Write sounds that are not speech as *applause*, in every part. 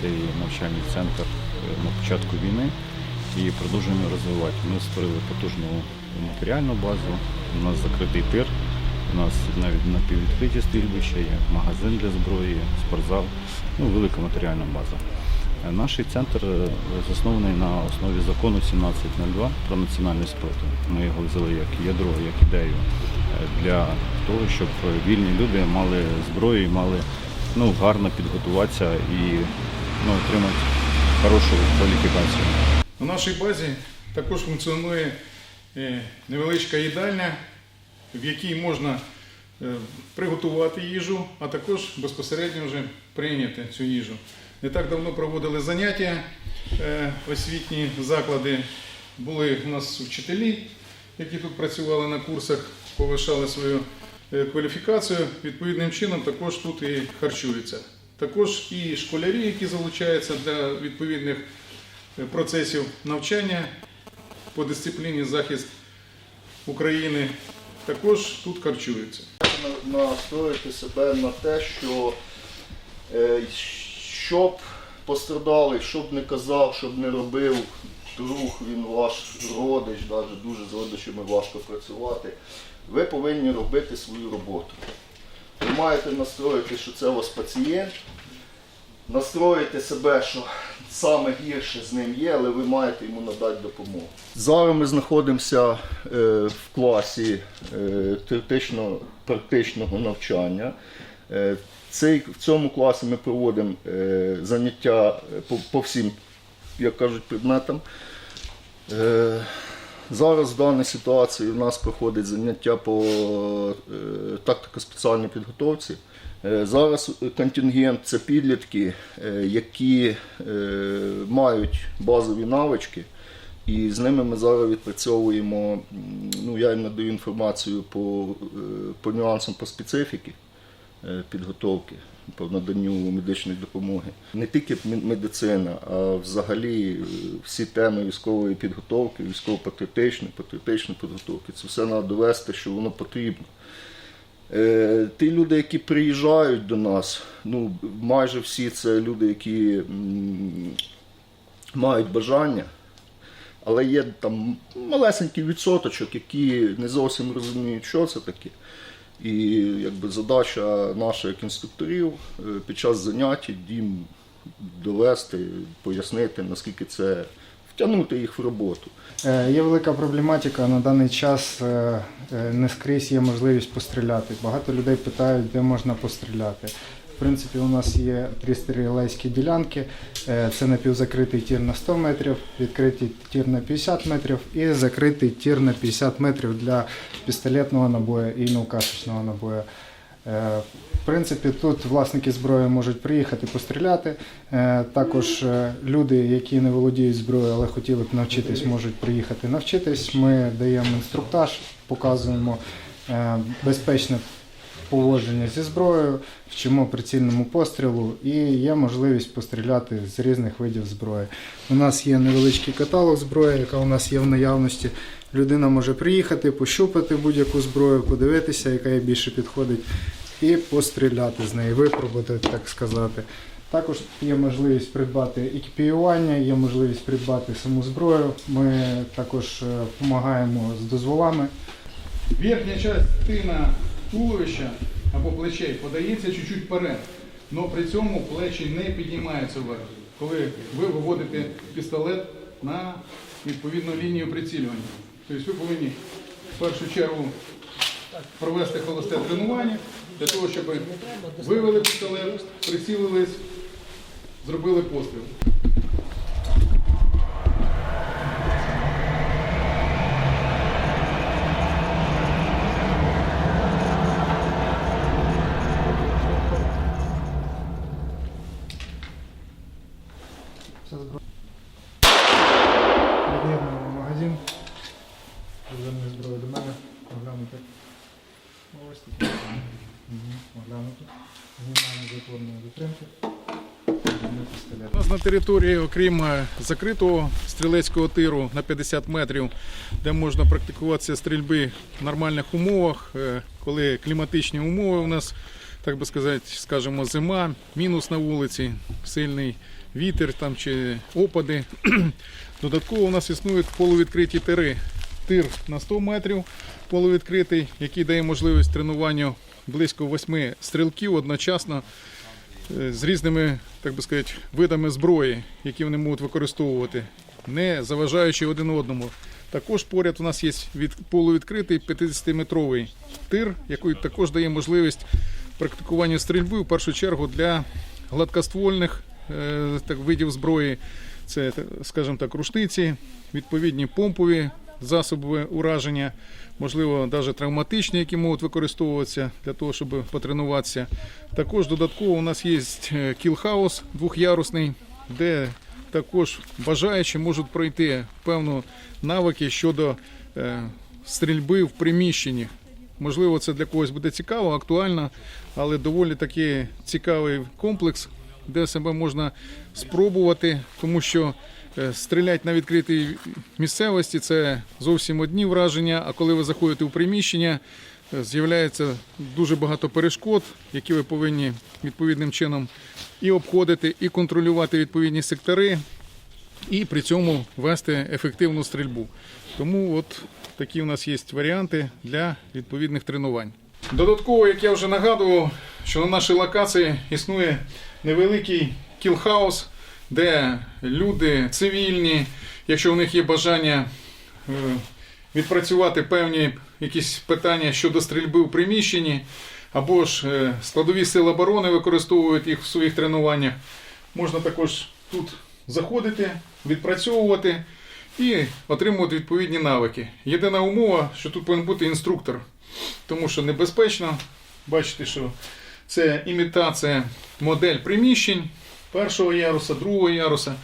цей навчальний центр е, на початку війни і продовжуємо розвивати. Ми створили потужну матеріальну базу, у нас закритий тир, у нас навіть напіввідкриті стрільбища є, магазин для зброї, спортзал, ну, велика матеріальна база. Е, Наш центр е, заснований на основі закону 1702 про національний спротив. Ми його взяли як ядро, як ідею для того, щоб вільні люди мали зброю і мали ну, гарно підготуватися і ну, отримати хорошу кваліфікацію. На нашій базі також функціонує е, невеличка їдальня, в якій можна е, приготувати їжу, а також безпосередньо вже прийняти цю їжу. Не так давно проводили заняття е, освітні заклади. Були у нас вчителі, які тут працювали на курсах, повишали свою кваліфікацію. Відповідним чином також тут і харчуються. Також і школярі, які залучаються для відповідних е, процесів навчання по дисципліні захист України, також тут харчуються. настроїти себе на те, що е, щоб пострадалий, щоб не казав, щоб не робив, друг, він ваш родич, навіть дуже з родичами важко працювати. Ви повинні робити свою роботу. Ви маєте настроїти, що це у вас пацієнт, настроїти себе, що саме гірше з ним є, але ви маєте йому надати допомогу. Зараз ми знаходимося е, в класі е, теоретично практичного навчання. Е, цей, в цьому класі ми проводимо заняття по, по всім, як кажуть, предметам. Зараз в даній ситуації у нас проходить заняття по е, тактико-спеціальній підготовці. Е, Зараз контингент це підлітки, е, які мають базові навички, і з ними ми зараз відпрацьовуємо. Ну, я їм надаю інформацію по, по нюансам по специфіки підготовки по наданню медичної допомоги. Не тільки медицина, а взагалі е, всі теми військової підготовки, військово-патріотичної, патріотичної підготовки. Це все треба довести, що воно потрібно. Е, Ті люди, які приїжджають до нас, ну майже всі це люди, які мають бажання, але є там малесенький відсоточок, які не зовсім розуміють, що це таке. І якби задача наша як інструкторів е, під час занять їм довести, пояснити, наскільки це втягнути їх в роботу. Е, Є велика проблематика на даний час. е, Не скрізь є можливість постріляти. Багато людей питають, де можна постріляти. В принципі, у нас є три стрілецькі ділянки. Е, Це напівзакритий тір на 100 метрів, відкритий тір на 50 метрів і закритий тір на 50 метрів для пістолетного набою і наукашечного набою. Е, В принципі, тут власники зброї можуть приїхати постріляти. Е, Також люди, які не володіють зброєю, але хотіли б навчитись, можуть приїхати навчитись. Ми даємо інструктаж, показуємо безпечне поводження зі зброєю, вчимо прицільному пострілу і є можливість постріляти з різних видів зброї. У нас є невеличкий каталог зброї, яка у нас є в наявності. Людина може приїхати, пощупати будь-яку зброю, подивитися, яка їй більше підходить, і постріляти з неї, випробувати, так сказати. Також є можливість придбати екіпіювання, є можливість придбати саму зброю. Ми також е, допомагаємо з дозволами. Верхня частина туловища або плечей подається чуть-чуть вперед, але при цьому плечі не піднімаються вверх. Коли ви виводите пістолет на відповідну лінію прицілювання. Тобто ви повинні в першу чергу провести холосте тренування для того, щоб вивели пістолет, прицілились, зробили постріл. Вся зброя. Від'єднуємо магазин. Привернемо зброю до мене. Оглянути. Ось тут. Мгм, Оглянути. Знімаємо з отворної затримки. Візьмемо пістолет. У нас території, окрім е, закритого стрілецького тиру на 50 метрів, де можна практикуватися стрільби в нормальних умовах, е, коли кліматичні умови у нас, так би сказати, скажімо, зима, мінус на вулиці, сильний вітер там, чи опади. *clears throat* Додатково у нас існують полувідкриті тири. Тир на 100 метрів полувідкритий, який дає можливість тренуванню близько восьми стрілків одночасно з різними, так би сказати, видами зброї, які вони можуть використовувати, не заважаючи один одному. Також поряд у нас є від полувідкритий 50-метровий тир, який також дає можливість практикування стрільби в першу чергу для гладкоствольних е, так, видів зброї. Це, скажімо так, рушниці, відповідні помпові засоби ураження, можливо, навіть травматичні, які можуть використовуватися для того, щоб потренуватися. Також додатково у нас є е, кілхаус двохярусний, де також бажаючі можуть пройти певну навики щодо е, стрільби в приміщенні. Можливо, це для когось буде цікаво, актуально, але доволі таки цікавий комплекс, де себе можна спробувати, тому що е, стріляти на відкритій місцевості це зовсім одні враження. А коли ви заходите у приміщення, е, з'являється дуже багато перешкод, які ви повинні відповідним чином і обходити, і контролювати відповідні сектори, і при цьому вести ефективну стрільбу. Тому от такі у нас є варіанти для відповідних тренувань. Додатково, як я вже нагадував, що на нашій локації існує невеликий кілхаус, де люди цивільні, якщо у них є бажання е, відпрацювати певні якісь питання щодо стрільби в приміщенні, або ж е, складові сили оборони використовують їх в своїх тренуваннях, можна також тут заходити, відпрацьовувати і отримувати відповідні навики. Єдина умова, що тут повинен бути інструктор, тому що небезпечно. Бачите, що це імітація модель приміщень першого яруса, другого яруса.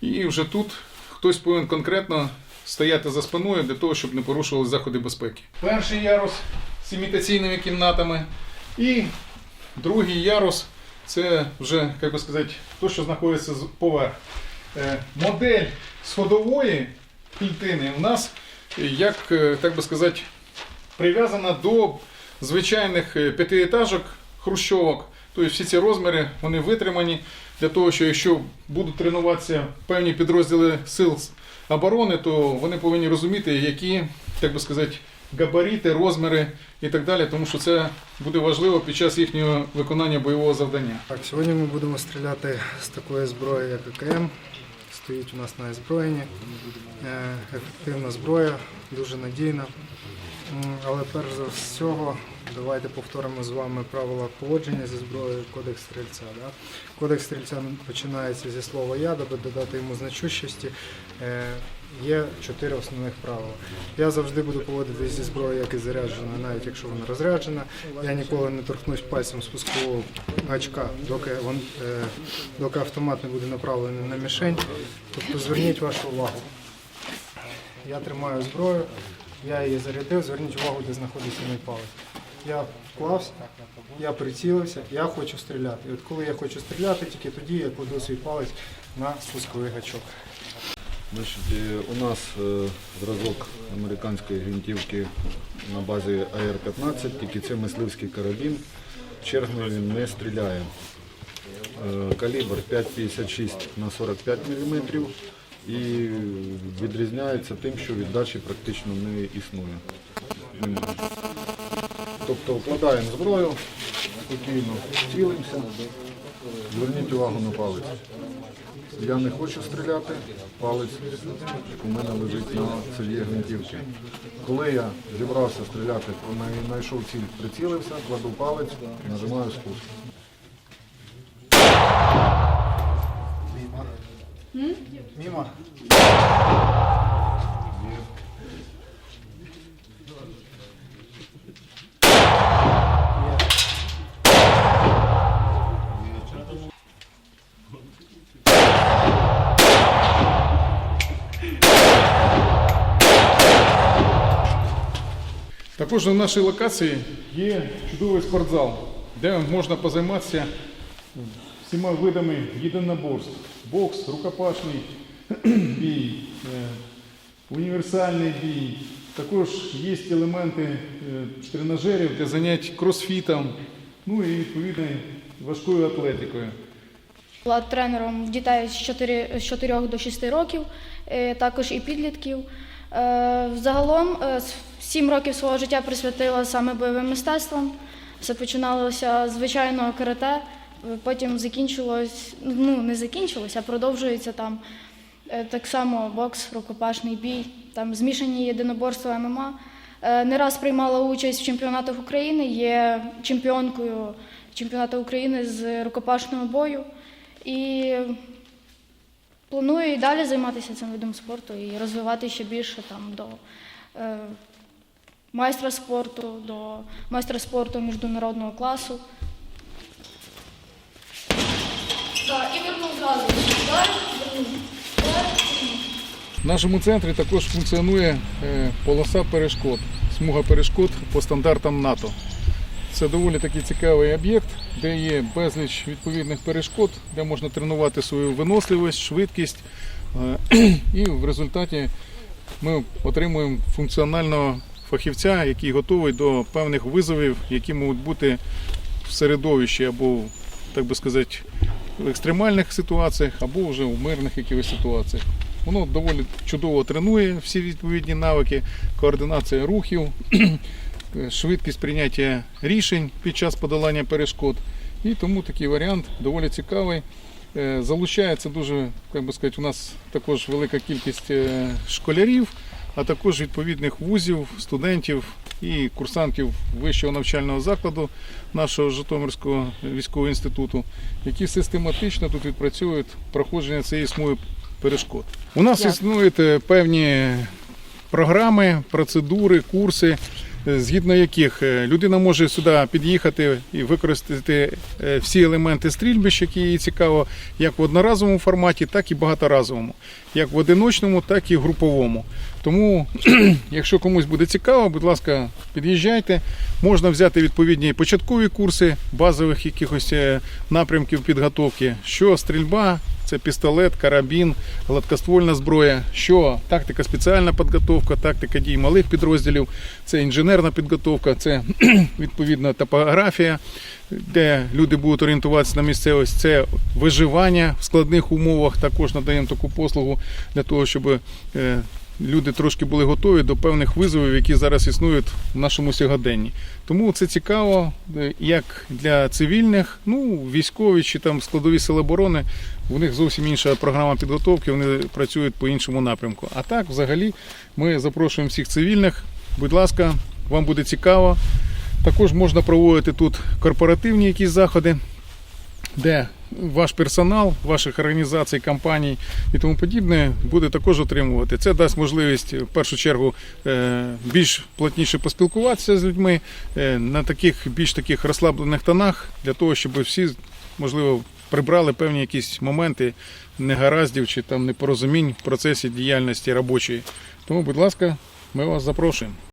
І вже тут хтось повинен конкретно стояти за спиною для того, щоб не порушували заходи безпеки. Перший ярус з імітаційними кімнатами. І другий ярус це вже, як би сказати, то, що знаходиться поверх. Е, Модель сходової клітини у нас, е, як е, так би сказати, прив'язана до звичайних п'ятиетажок хрущовок. Тобто всі ці розміри вони витримані для того, що якщо будуть тренуватися певні підрозділи сил оборони, то вони повинні розуміти, які, так би сказати, габарити, розміри і так далі, тому що це буде важливо під час їхнього виконання бойового завдання. Так, сьогодні ми будемо стріляти з такої зброї, як АКМ. Стоїть у нас на озброєнні. Е, Ефективна зброя, дуже надійна. Але перш за всього, давайте повторимо з вами правила поводження зі зброєю Кодекс стрільця. Да? Кодекс стрільця починається зі слова я, даби додати йому значущості. Е, Є чотири основних правила. Я завжди буду поводитися зі зброєю, як і заряджена, навіть якщо вона розряджена. Я ніколи не торкнусь пальцем спускового гачка, доки, вон, е, доки автомат не буде направлений на мішень. Тобто зверніть вашу увагу. Я тримаю зброю, я її зарядив, зверніть увагу, де знаходиться мій палець. Я вклався, я прицілився, я хочу стріляти. І от коли я хочу стріляти, тільки тоді я кладу свій палець на спусковий гачок. Значить, е, у нас е, зразок американської гвинтівки на базі АР-15, тільки це мисливський карабін. Чергною він не стріляє. Е, Калібр 5,56 на 45 мм і відрізняється тим, що віддачі практично не існує. Тобто вкладаємо зброю, спокійно цілимося, зверніть увагу на палець. Я не хочу стріляти, палець у мене лежить на цев'є гвинтівки. Коли я зібрався стріляти, знайшов ціль, прицілився, кладу палець, нажимаю спуск. Мімо. Також на нашій локації є чудовий спортзал, де можна позайматися всіма видами єдиноборств. Бокс, рукопашний *clears throat* бій, е, універсальний бій. Також є елементи е, тренажерів для занять кросфітом, ну і відповідно важкою атлетикою. Була тренером дітей з 4, з 4 до 6 років, е, також і підлітків. Загалом с- 7 років свого життя присвятила саме бойовим мистецтвам. Все починалося звичайного карате, потім закінчилось, ну не закінчилось, а продовжується там е, так само бокс, рукопашний бій, там змішані єдиноборства ММА. Е, Не раз приймала участь в чемпіонатах України, є чемпіонкою чемпіонату України з рукопашного бою. І планую і далі займатися цим видом спорту і розвивати ще більше там до е, майстра спорту, до майстра спорту міжнародного класу. Так, і вернув зразу. Вернув. В нашому центрі також функціонує е, полоса перешкод, смуга перешкод по стандартам НАТО. Це доволі такий цікавий об'єкт, де є безліч відповідних перешкод, де можна тренувати свою виносливість, швидкість. Е, *clears throat* І в результаті ми отримуємо функціонального фахівця, який готовий до певних визовів, які можуть бути в середовищі або, так би сказати, в екстремальних ситуаціях, або вже в мирних якихось ситуаціях. Воно доволі чудово тренує всі відповідні навики, координація рухів, *clears throat* швидкість прийняття рішень під час подолання перешкод. І тому такий варіант доволі цікавий. Е, Залучається дуже, як би сказати, у нас також велика кількість е, школярів, а також відповідних вузів, студентів і курсантів вищого навчального закладу нашого Житомирського військового інституту, які систематично тут відпрацьовують проходження цієї смуги перешкод. У нас існують е, певні програми, процедури, курси, згідно яких е, людина може сюди під'їхати і використати е, всі елементи стрільбищ, які їй цікаво, як в одноразовому форматі, так і багаторазовому, як в одиночному, так і в груповому. Тому, *clears throat* якщо комусь буде цікаво, будь ласка, під'їжджайте. Можна взяти відповідні початкові курси базових якихось е, напрямків підготовки, що стрільба, це пістолет, карабін, гладкоствольна зброя, що? Тактика спеціальна підготовка, тактика дій малих підрозділів, це інженерна підготовка, це *clears throat* відповідна топографія, де люди будуть орієнтуватися на місцевість, це виживання в складних умовах. Також надаємо таку послугу для того, щоб е, люди трошки були готові до певних визовів, які зараз існують в нашому сьогоденні. Тому це цікаво е, як для цивільних, ну військові чи там складові сили оборони. У них зовсім інша програма підготовки, вони працюють по іншому напрямку. А так, взагалі, ми запрошуємо всіх цивільних. Будь ласка, вам буде цікаво. Також можна проводити тут корпоративні якісь заходи, де ваш персонал, ваших організацій, компаній і тому подібне буде також отримувати. Це дасть можливість в першу чергу е, більш плотніше поспілкуватися з людьми е, на таких більш таких розслаблених тонах, для того, щоб всі можливо прибрали певні якісь моменти негараздів чи там непорозумінь в процесі діяльності робочої. Тому, будь ласка, ми вас запрошуємо.